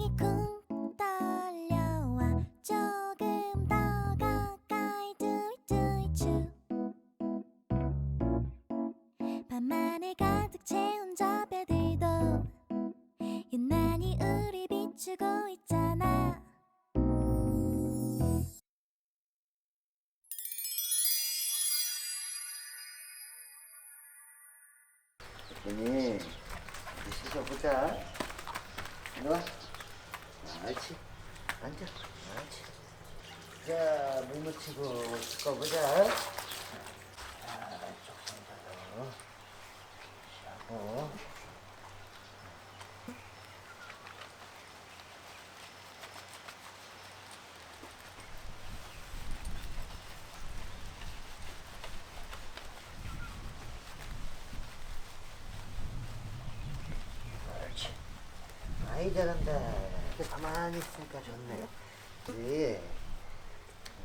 심장이 쿵 떨려와 조금 더 가까이 두이두이추 밤하늘 가득 채운 저 별들도 유난히 우리 비추고 있잖아 씻어보자. 이리 와. 옳지. 앉아. 옳지. 자, 물 묻히고 씻어보자. 자, 조금 더. 하고. 옳지. 아이 잘한다. 이렇게 가만히 있으니까 좋네. 그래.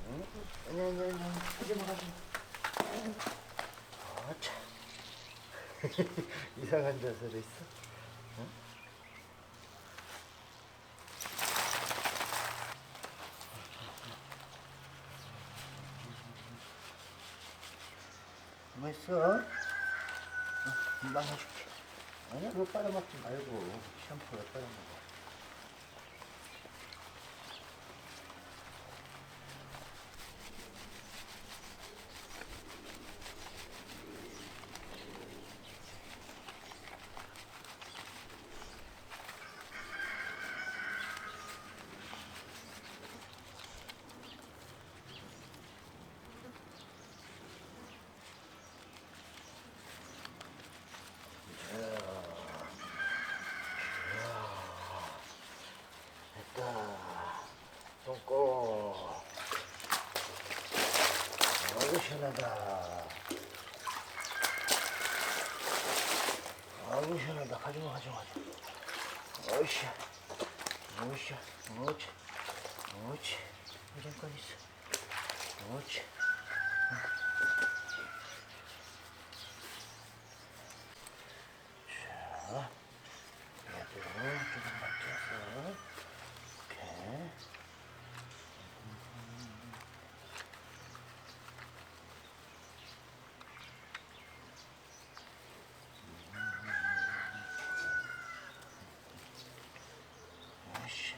응? 아니 아니 아니 하지 마 하지 마. 어차. 이상한 자세로 있어. 응? 뭐 있어? 어, 금방 해줄게. 아니야, 그거 빨아먹지 말고 샴푸로 빨아먹어. 손꼬. 아이고, 시원하다. 아이고, 시원하다. 가져가, 가져가. 어이씨. 어이씨. 어이씨. 어이씨. 잠깐 있어. 어이씨. 자, 얘도 조금 바뀌어서. 이렇게. 아이씨.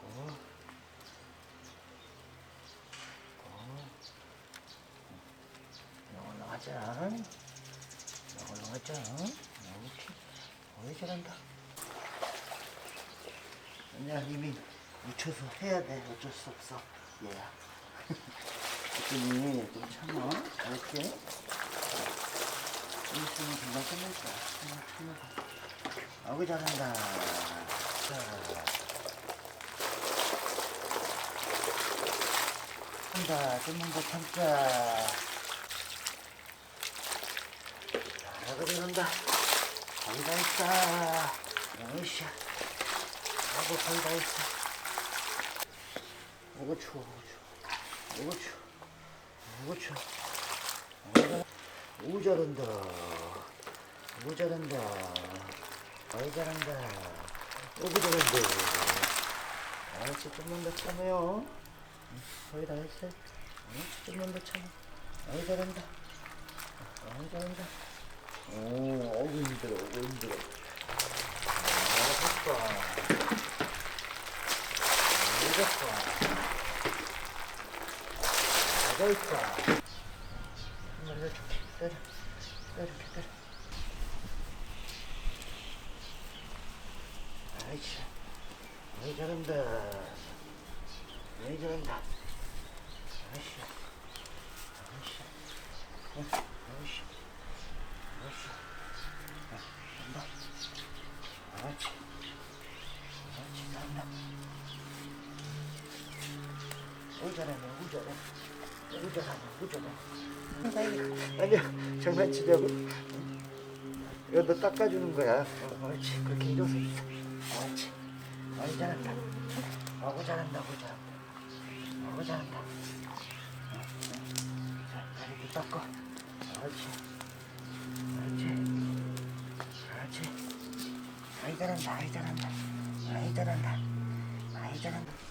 어. 어. 하자. 이걸로 하자. 이렇게. 어이, 잘한다. 아니야 이미 묻혀서 해야 돼. 어쩔 수 없어. 얘야. 그랬더니 좀 참아. 이렇게. 좀 있으면 금방 끝날 거야 참아 참아 아구 잘한다. 자. 참자 좀만 더 참자 아구 잘한다 거의 다 했다 으쌰 아이고 거의 다 했어. 이거 추워, 이거 추워. 이거 추워. 이거 추워. 오 잘한다. 오 잘한다. 아이 잘한다. 오구 잘한다. 아이씨 좀만 더 참아요. 응, 거의 다 했어요. 응, 좀만 더 참아. 아이 잘한다. 아이 잘한다. 오, 어구 힘들어, 어구 힘들어. 아, 됐다. 나가 있어. 한번 해줄게. 때려. 때려줄게, 때려. 아이씨. 아이, 잘한다. 아이, 잘한다. 아이씨. 아이씨. 어, 아이씨. 아이씨. 어, 간다. 아이씨. 아이씨, 잘한다. 우자라네 우자라 우자라네 우자라 아니야. 장난치려고. 이거 너 닦아주는 거야. 어, 옳지. 그렇게 일어서 있어. 옳지. 아이 잘한다. 아구 잘한다 아구 잘한다. 잘한다. 어, 어. 자 이렇게 닦아 옳지. 옳지. 옳지. 아이 잘한다 아이 잘한다. 아이 잘한다. 아이 잘한다.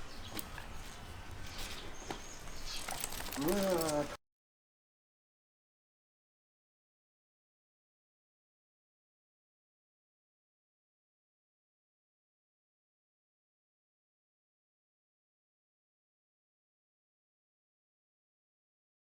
우와